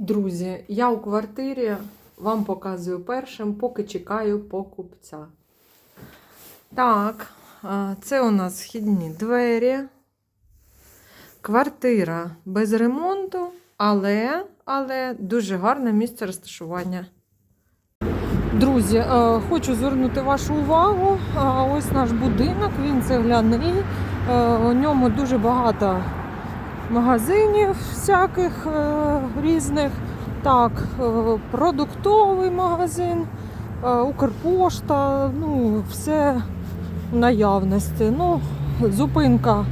Друзі, я у квартирі вам показую першим, поки чекаю покупця. Так, це у нас східні двері. Квартира без ремонту, але, але дуже гарне місце розташування. Друзі, е, хочу звернути вашу увагу. е, Ось наш будинок, він цегляний. е, У ньому дуже багато магазинів всяких е, різних. Так, е, продуктовий магазин, е, Укрпошта, ну, все в наявності. Ну, зупинка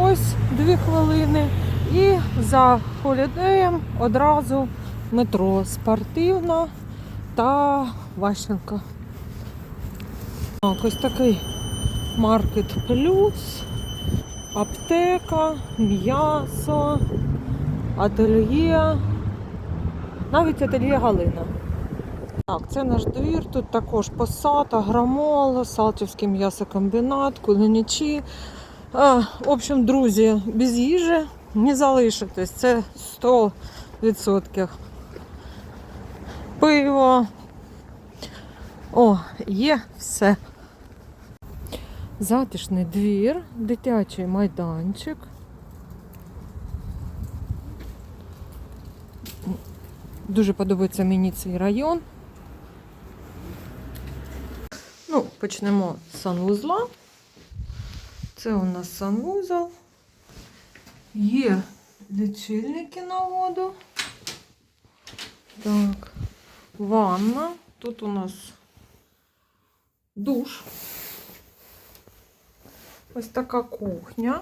ось дві хвилини. І за холідеєм одразу метро спортивна та Ващенка. Так, ось такий маркет плюс, аптека, м'ясо, ательє, навіть ательє Галина. Так, це наш двір, тут також посад, агромол, Салтівський м'ясокомбінат, кулінічі. А, в общем, друзі, без їжі не залишитесь, це 100%. Пиво. О, є все. Затишний двір, дитячий майданчик. Дуже подобається мені цей район. Ну, почнемо з санвузла. Це у нас санвузол. Є лічильники на воду. Так, ванна. Тут у нас душ. Ось така кухня.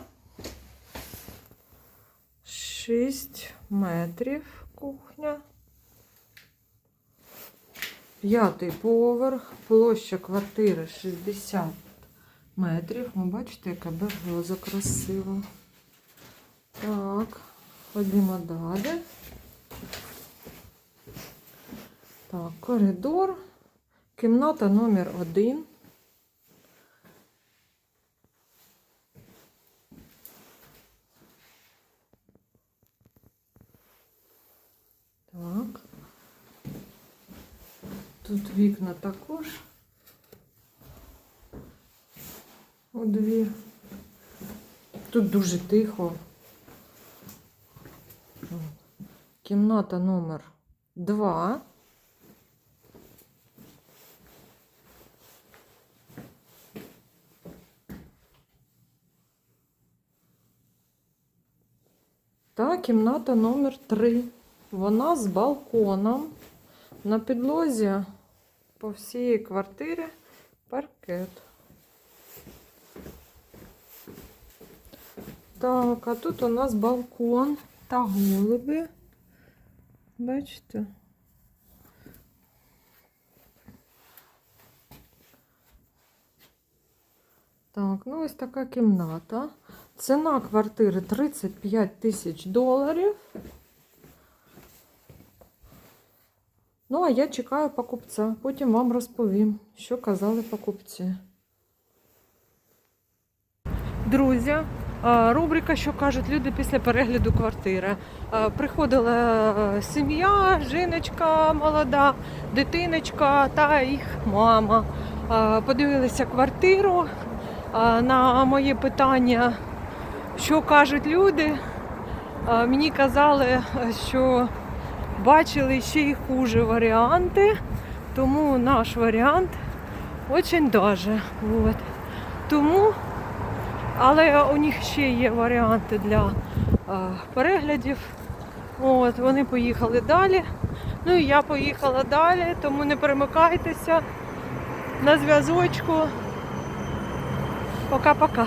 6 метрів кухня. П'ятий поверх, площа квартири 60 метрів. Ви бачите, яка берлоза красива. Так, ходімо далі. Так, коридор. Кімната номер один. Так. Тут вікна також. У двір. Тут дуже тихо. Кімната номер два. Та кімната номер 3. Вона з балконом. На підлозі по всій квартирі паркет. Так, а тут у нас балкон та голуби. Бачите? Так, ну ось така кімната. Ціна квартири 35 тисяч доларів. Ну, а я чекаю покупця. Потім вам розповім, що казали покупці. Друзі, рубрика, що кажуть люди після перегляду квартири. Приходила сім'я, жіночка молода, дитиночка та їх мама. Подивилися квартиру. На моє питання, що кажуть люди, мені казали, що бачили ще й хуже варіанти, тому наш варіант очень даже. Вот. Тому, але у них ще є варіанти для а, переглядів. От, вони поїхали далі. Ну і я поїхала далі, тому не перемикайтеся на зв'язочку. Пока-пока.